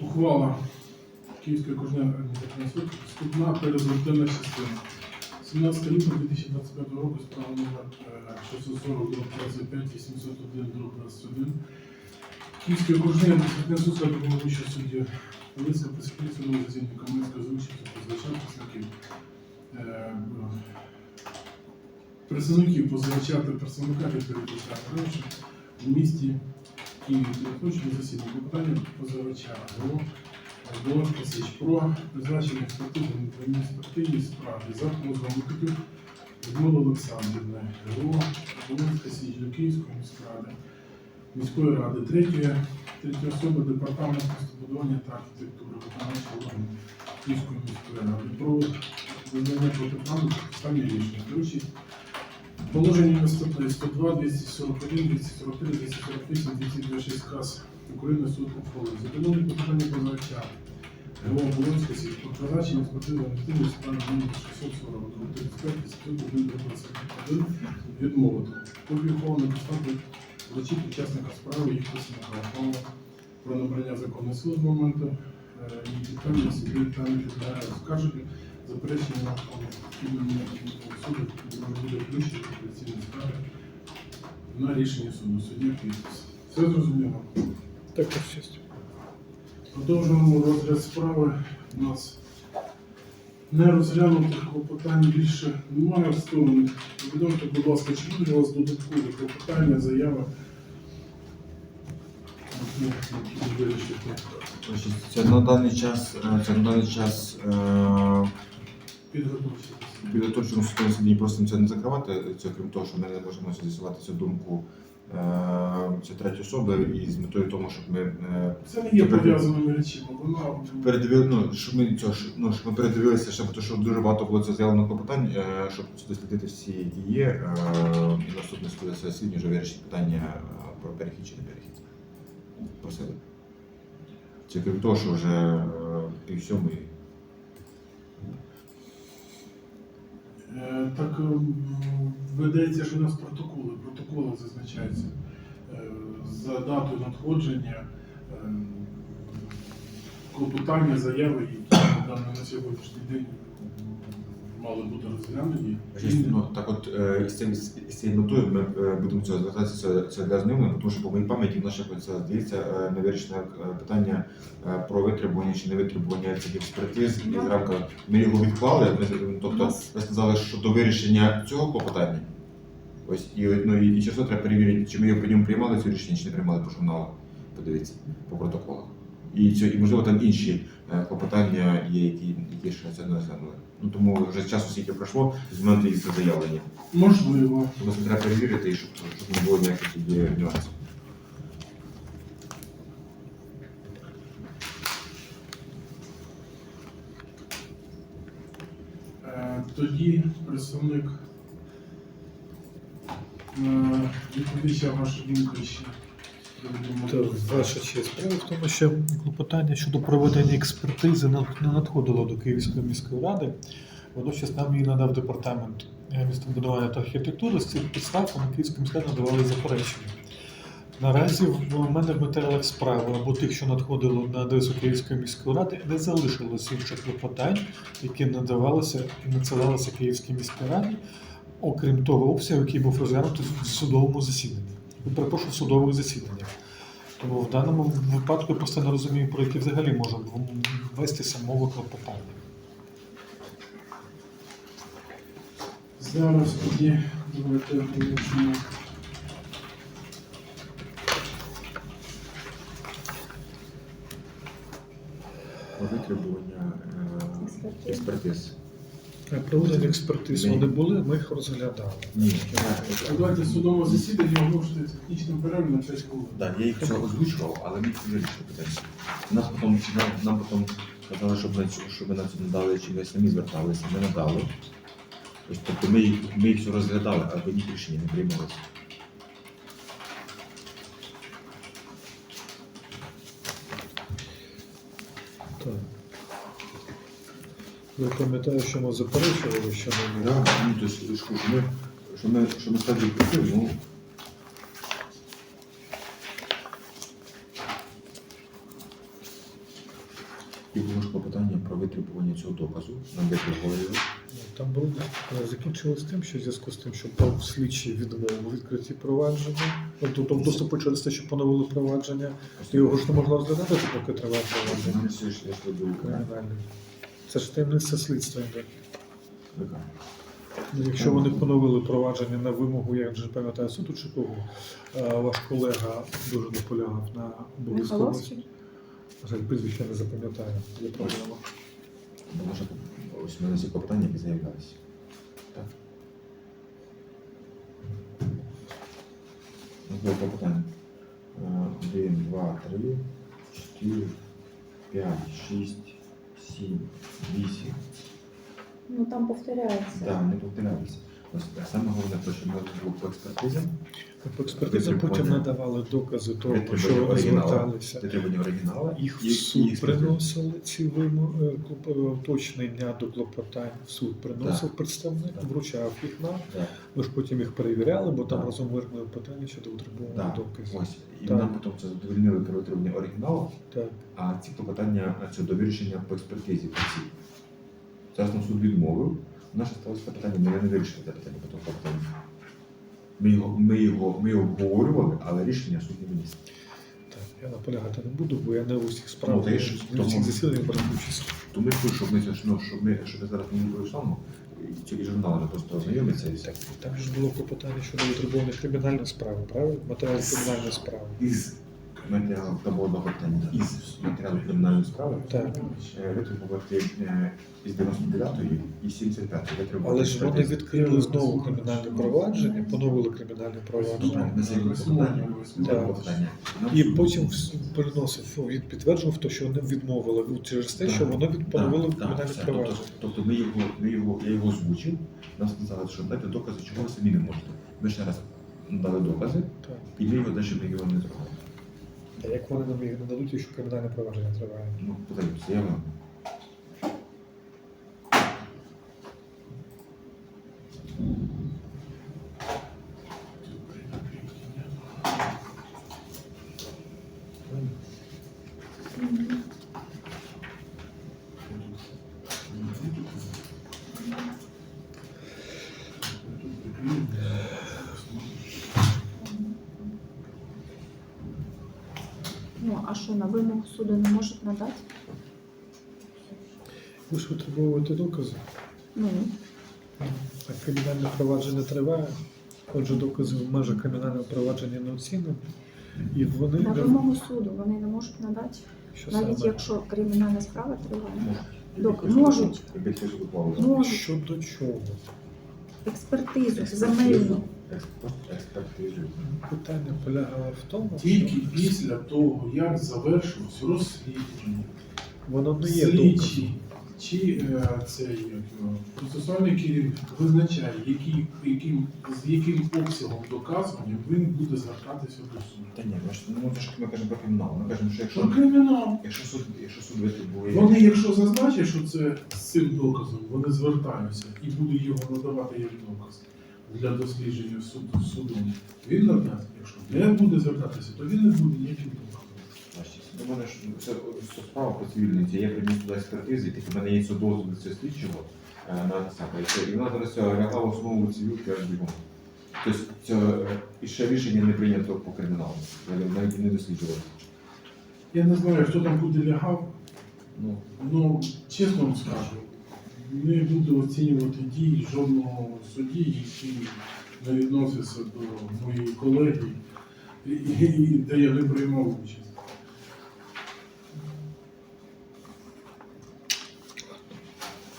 Ухвала Київської окружної адміністративної суду вступна перезортивна частина. 17 лютого 2025 року справа номер е, 640 до 25 801 до 21. Київський окружний адміністративний суд головуючого судді Волинська присутні судового засідання Кам'янська з участю позивача представників. е, Представників позивача та представника відповідача раніше в місті Києві точно засідання питання позивача ГО Долар Косич про призначення адміністративній справі за позовом Микитюк Людмила Олександрівна ГО Волинська Січ до Київської міськради міської ради третьої третьої особи департаменту містобудування та архітектури виконавчого органу Київської міської ради. Про визнання протиправних підставні рішення. Положення статей 102, 241, 243, 248, 226 КАС України суд ухвалив. Задоволені питання позивача ГО Волинська Січ про призначення спортивної активної справи номер 640 до 35 51 21 відмовити. Ухваленої поставки вручити учасника справи їх представника ухвалу про набрання законної сили моменту е, і підтримання собі та не підлягає оскарженню заперечення на вхідному суду може буде включити апеляційні справи на рішення суду. Суддя підпис. Все зрозуміло. Так, так, честь. Продовжуємо розгляд справи. У нас не розглянутих клопотань більше немає сторони. Повідомте, будь ласка, чи буде у вас додаткові клопотання, заяви? Значить, Це на даний час, е, це на даний час е, Підготовчі. підготовчому судовому суді просимо це не закривати. Це крім того, що ми не можемо з'ясувати цю думку е, це треті особи і з метою тому, щоб ми е, Це не є пов'язаними речами. Вона передивили, ну, щоб ми цього ну, щоб ми передивилися ще, тому що дуже багато було це заявлено клопотань, е, щоб дослідити всі, е, І наступне судове засідання вже вирішить питання про перехід чи не перехід. Просили. Це крім того, що вже е, пів сьомої. Е, Так е, ведеться, що у нас протоколи. Протоколи зазначаються е, за датою надходження е, клопотання, заяви, які на сьогоднішній день мали бути розглянені. Ну, так от е, із цим з цією метою ми е, будемо цього звертатися це, для знайомих, тому що по моїй пам'яті в нас це здається е, не вирішене е, питання е, про витребування чи не витребування цих експертиз і в рамках ми його відклали. Ми, тобто ви сказали, що до вирішення цього клопотання. Ось і ну і, і часу треба перевірити, чи ми його по ньому приймали це рішення, чи не приймали по журналу. Подивіться по протоколах. І і можливо там інші е, клопотання є, які, які ще це не розглянули. Ну тому вже часу скільки пройшло з моменту їх заявлення. Можливо. Тому це треба перевірити, і щоб, щоб не було ніяких тоді нюансів. Е, Тоді представник е, відповідача ваша ще. То ваша честь. Справа в тому, що клопотання щодо проведення експертизи не надходило до Київської міської ради. Водночас нам її надав департамент е, містобудування та архітектури. З цих підстав на Київській міській надавали заперечення. Наразі в мене в матеріалах справи або тих, що надходило на адресу Київської міської ради, не залишилось інших клопотань, які надавалися і надсилалися Київській міській раді, окрім того обсягу, який був розглянутий в судовому засіданні. Перепрошую, в судових засіданнях. Тому в даному випадку я просто не розумію, про які взагалі може вестися мова клопотання. Зараз тоді давайте визначимо. Про витребування е, експертиз. Проведення експертиз Ні. вони були, ми їх розглядали. Ні, Давайте судове засідання оголошується технічним перерву на 5 хвилин. Так, я їх цього озвучував, але ми вже рішили питання. Нас потім, нам, нам потім казали, щоб, на цю- щоб ми на це надали, чи ми самі зверталися, ми надали. Тобто ми, їх- ми їх все розглядали, а ви їх рішення не приймалися. Я пам'ятаю, що ми заперечували, що ми Да, ну, то есть, що ми, що ми, що ми стадію працюємо, ну, І було ж клопотання про витребування цього доказу. Нам витребували його. Ну, Там було е, закінчилось тим, що в зв'язку з тим, що дав слідчий відмову у відкритті провадження, ну, тобто доступу через те, що поновили провадження, його ж не можна розглядати, поки триває провадження. Нам все ж йшли до кримінальне. Це ж таємниця слідства йде. Ну, Якщо вони поновили провадження на вимогу, я вже пам'ятаю суду чи кого, е, ваш колега дуже наполягав на обов'язковості. На жаль, прізвище не запам'ятаю, є проблема. Було ж ось мене ці клопотання, які заявлялися. Так. Ну, Було клопотання. Е, Один, два, три, чотири, п'ять, шість, сім, вісім. Ну там повторяється. Так, не повторялися. Ось саме головне, те, що ми робимо по експертизам, По експертизам потім надавали докази того, Витребування що вони зверталися. Їх в суд експертиза. приносили ці вимоги, уточнення до клопотань. В суд приносив представник, вручав їх нам. Ми ж потім їх перевіряли, бо там разом виникли питання щодо витребування Так, доказів. ось. І нам потім це задовольнили при витребуванні оригіналу, а ці клопотання це вирішення по експертизі. Зараз нам суд відмовив. Наше сталося питання, ми не вирішили це питання по тому клопотанню. Ми його, ми, його, ми обговорювали, але рішення суд не виніс. Так, я наполягати не буду, бо я не в усіх Ну, справах, ти ж не в усіх засіданнях беру участь. То ми хочу, щоб ми, це ж, ну, щоб ми, щоб ми зараз не пройшли, і ці журнали просто ознайомиться і все. Там ж було клопотання щодо витребування кримінальної справи, правильно? Матеріал кримінальної справи. Із та було. Із матеріалу кримінальної справи Так. е, витребувати е, із 99-ї і 75-ї. витребувати Але ж вони відкрили знову кримінальне провадження, поновили кримінальне провадження. Так. І потім вс- переносив, ну, він підтверджував те, що вони відмовили через те, що воно від- так, кримінальне провадження. Тобто, тобто ми його, ми його, я його озвучив, нам сказали, що дайте докази, чого ви самі не можете. Ми ще раз дали докази, Так. і ми його далі ми його не зробили. Як вони нам їх не дадуть, якщо кримінальне провадження триває? Ну, подивіться, я вам. Ну а що на вимогу суду не можуть надати? Ви ж витребовуєте докази, Ну а кримінальне провадження триває. Отже, докази в межах кримінального провадження не оцінені. І вони на не- вимогу суду вони не можуть надати, що навіть саме? якщо кримінальна справа триває. Можуть. Док- можуть. Можуть Щодо чого? експертизу земельну. Експертизу. Питання полягало в тому, Тільки що після того, як завершилось розслідування, воно не є доказом. чи е, цей як його, процесуальний керівник визначає, який, яким, з яким обсягом доказування він буде звертатися до суду. Та ні, ми ж ну, це ж ми кажемо про кримінал. Ми кажемо, що Що якщо, кримінал? якщо суд, якщо суд витребує. Вони, якщо зазначать, що це з цим доказом, вони звертаються і будуть його надавати як доказ для дослідження суду, судом, він надасть. Якщо не буде звертатися, то він не буде ніяким доказом. Значить, У мене ж це, справа по цивільниці. Я приніс туди експертизи, тільки в мене є дозвіл цього слідчого е, на себе. І вона зараз лягла в основу цивілки аж бігом. Тобто це, е, і ще рішення не прийнято по криміналу. Я навіть не досліджував. Я не знаю, хто там куди лягав, Ну, Ну, чесно вам скажу, не буду оцінювати дії жодного судді, який не відносився до моєї колеги, де я не приймав участь.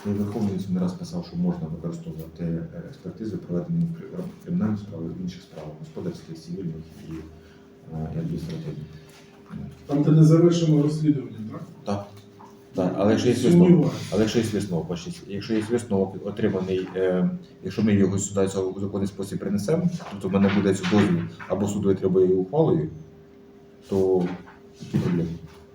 Верховний суд не раз писав, що можна використовувати е, експертизи, проведені в кри- в кримінальних справах, в інших справах, господарських, цивільних і, е, і адміністративних. Там, де не завершено розслідування, так? Так. Так, але якщо є висновок, але якщо є висновок, бачите, якщо є висновок отриманий, е, якщо ми його сюди цього в законний спосіб принесемо, тобто в мене буде цей дозвіл або суд витребує її ухвалою, то які проблеми?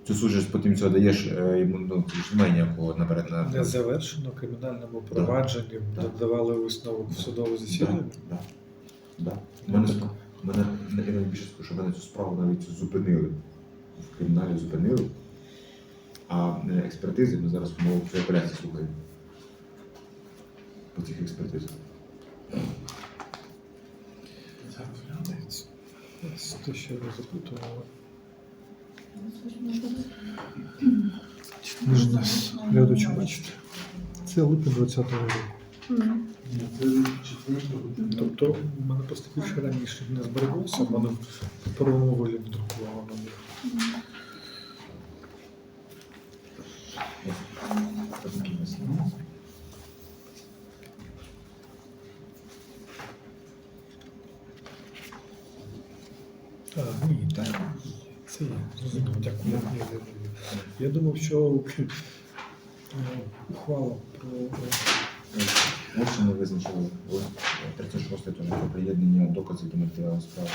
Це суд потім цього даєш е, йому ну, немає ніякого наперед на Не завершено кримінальному провадженні, Так. додавали висновок в судове засідання. Да, да, да. Мене, мене я навіть більше скажу, що мене цю справу навіть зупинили. В криміналі зупинили. Експертизи. Ми зараз мову про апеляції слухаємо. По цих експертизах. Те, що я запитував. Ви ж нас глядачі бачите. Це липень 20-го року. Тобто в мене більше раніше не збереглося, в мене в паперовому вигляді друкувало на них. Мгм. А, ні, так. Це є. Зрозуміло, дякую. Я, я, я, я думав, що е, ухвала про е, Ось ми визначили 36 теж про приєднання доказів до матеріалу справи.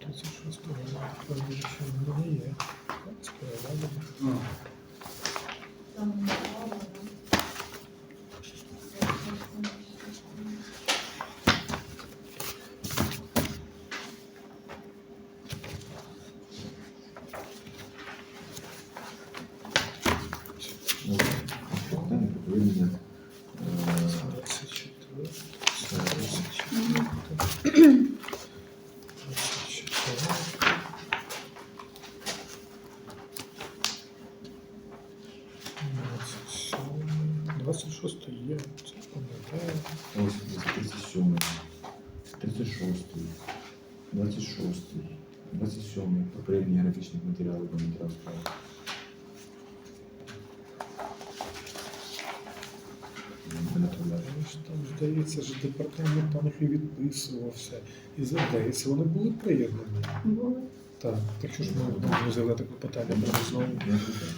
36-го року що в є. Справа. А, Ось, Питання про приєднання. е, 24. це- 24. 24. 26 є, це пам'ятаю. Ось 37, 36, 26, 27 попередні графічних матеріалів до матеріалу справи. Там, здається, що департамент там їх і відписувався. І здається, вони були приєднані. Були. Так, так що ж ми взяли таке питання знову.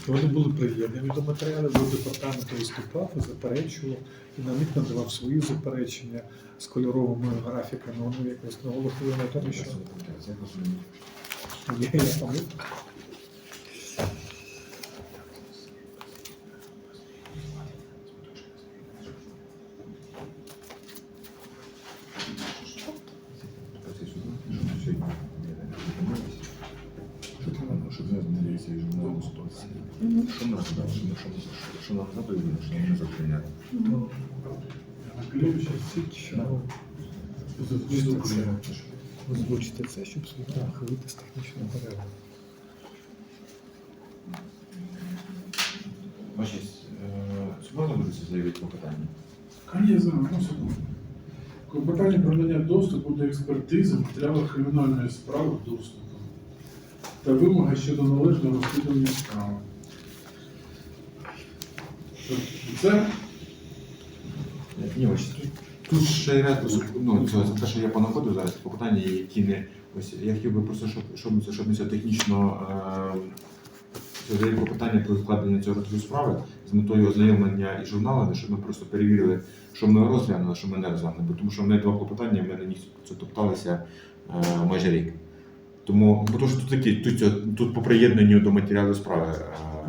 Вони були приєднані до матеріалів, до департаменту виступав і заперечував, і на них надавав свої заперечення з кольоровими графіками. Вони якось наголосили на тому, що я пам'ятаю. Щоб не змінилися і журналу ситуації. Мгм. Що ми розглядали, що ми що ми- що нам згадуємо, що нам не. Що Озвучте це. озвучити це, щоб світло вийти з технічного перерву. Ваші, чи можна буде це заявити по питанню? Конечно, одну секунду. Клопотання про надання доступу до експертизи в матеріалах кримінальної справи доступу та вимоги щодо належного розслідування справи. Ні, ось тут, ще ряд, ось, ну, це, те, що я понаходив зараз, по питання, які не, ось, я хотів би просто, щоб, щоб, це- щоб ми це технічно, е, питання про відкладення цього розгляду справи з метою ознайомлення із журналами, щоб ми просто перевірили, що ми розглянули, що ми не розглянули. Тому що в мене два клопотання, в мене ніч це топталися е, майже рік. Тому, бо тому що тут такі, тут, тут по приєднанню до матеріалу справи. е,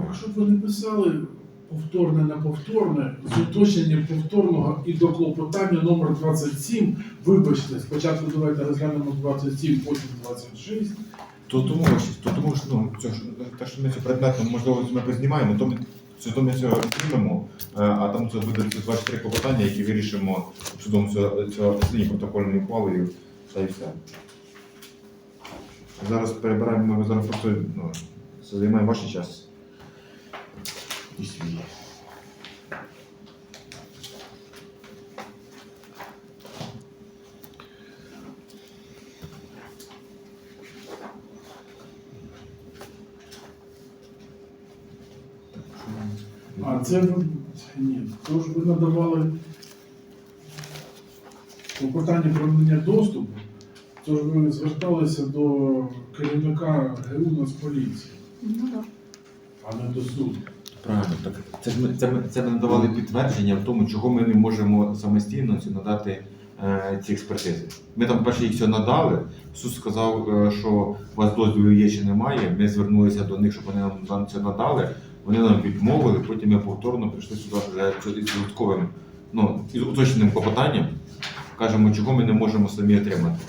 Якщо б вони писали повторне на повторне, з уточненням повторного і до клопотання номер 27, вибачте, спочатку давайте розглянемо 27, потім 26. То тому, що- то тому що ну, це ж те, що ми це предметно, можливо, ми познімаємо, то ми це то ми це знімемо, е, а там це буде 23 клопотання, які вирішимо судом цього цього протокольною ухвалою, та й все. Зараз перебираємо, ми зараз просто ну, це займає ваш час. І. А це ні, то ж ви надавали клопотання про надання доступу, то ж ви зверталися до керівника ГУ Нацполіції, Ну так. а не до суду. Правильно, так це ж ми це ми це ми надавали підтвердження в тому, чого ми не можемо самостійно ці надати е, ці експертизи. Ми там перше їх все надали. Суд сказав, е, що у вас дозволу є чи немає. Ми звернулися до них, щоб вони нам, нам це надали. Вони нам відмовили. Потім ми повторно прийшли сюди вже з додатковим, ну із уточненим клопотанням. Кажемо, чого ми не можемо самі отримати.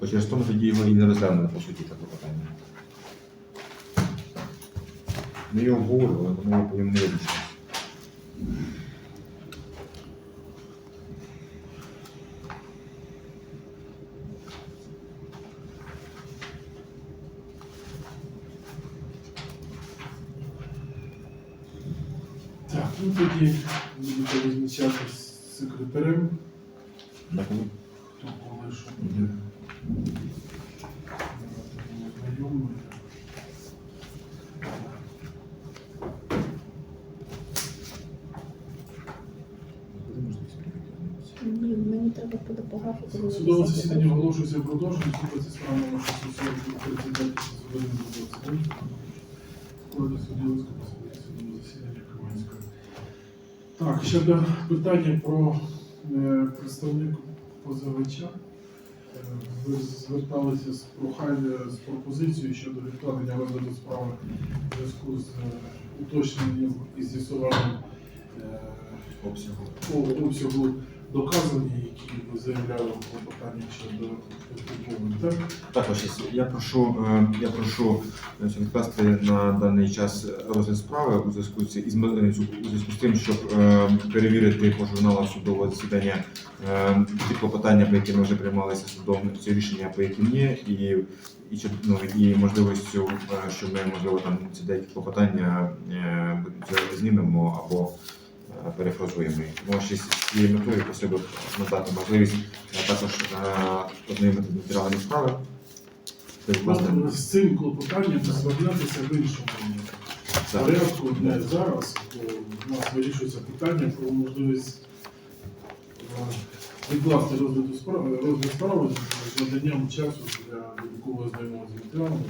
Хоч через тому тоді його і не розглянули, по суті, таке питання. Ми його обговорювали, але ми його не вирішили. Так, ну тоді будете визначати з секретарем. Так, ну, Хто коли що Мгм. буде. Знайомий. Ні, мені треба буде багато коли Судове засідання оголошується продовженим. Слухайте справа номер 640 39 Коли судовського судове засідання Кам'янської. Так, щодо питання про е, представника позивача. Е, Ви зверталися з проханням з пропозицією щодо відкладення розгляду справи в зв'язку з е, уточненням і з'ясуванням Обсягу. Доказання, які ви заявляли в клопотанні щодо так? Також я прошу, е, я прошу е, відкласти на даний час розгляд справи у зв'язку з е, зв'язку з тим, щоб перевірити по журналам судового засідання ті клопотання, по яким вже приймалися судом, ці рішення, по яким є, і і, ну, і можливістю, що ми можливо там ці деякі клопотання знімемо або перефразуємо їх. Тому що з цією метою просив би надати можливість е, також е, з матеріалами справи. З цим клопотанням звернутися в іншому порядку не зараз, бо в нас вирішується питання про можливість е, відкласти розгляду справи, розгляд справи з наданням часу для додаткового знайомого з матеріалами.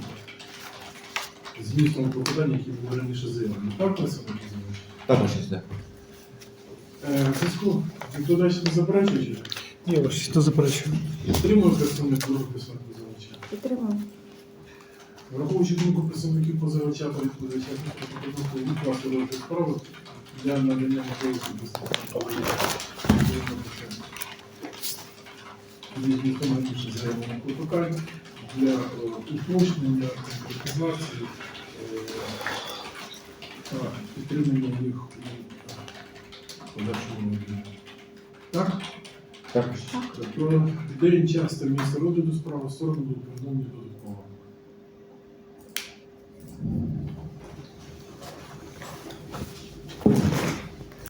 Змістом клопотання, які були раніше заявлені. Так, Олександр Кузьмич? Також є. Е, в зв'язку, ніхто далі не заперечує? Ні, честь, не заперечую. Підтримує представник групи позивача. Підтримую. Враховуючи думку представників позивача та відповідача, пропоную відкласти розгляд справи для надання можливості безпеки. Ніхто не більше заявлено клопотань для е, уточнення, конкретизації е, та підтримання їх у Так? Також. Про день часто місце розгляду справи сторону будуть повідомлені до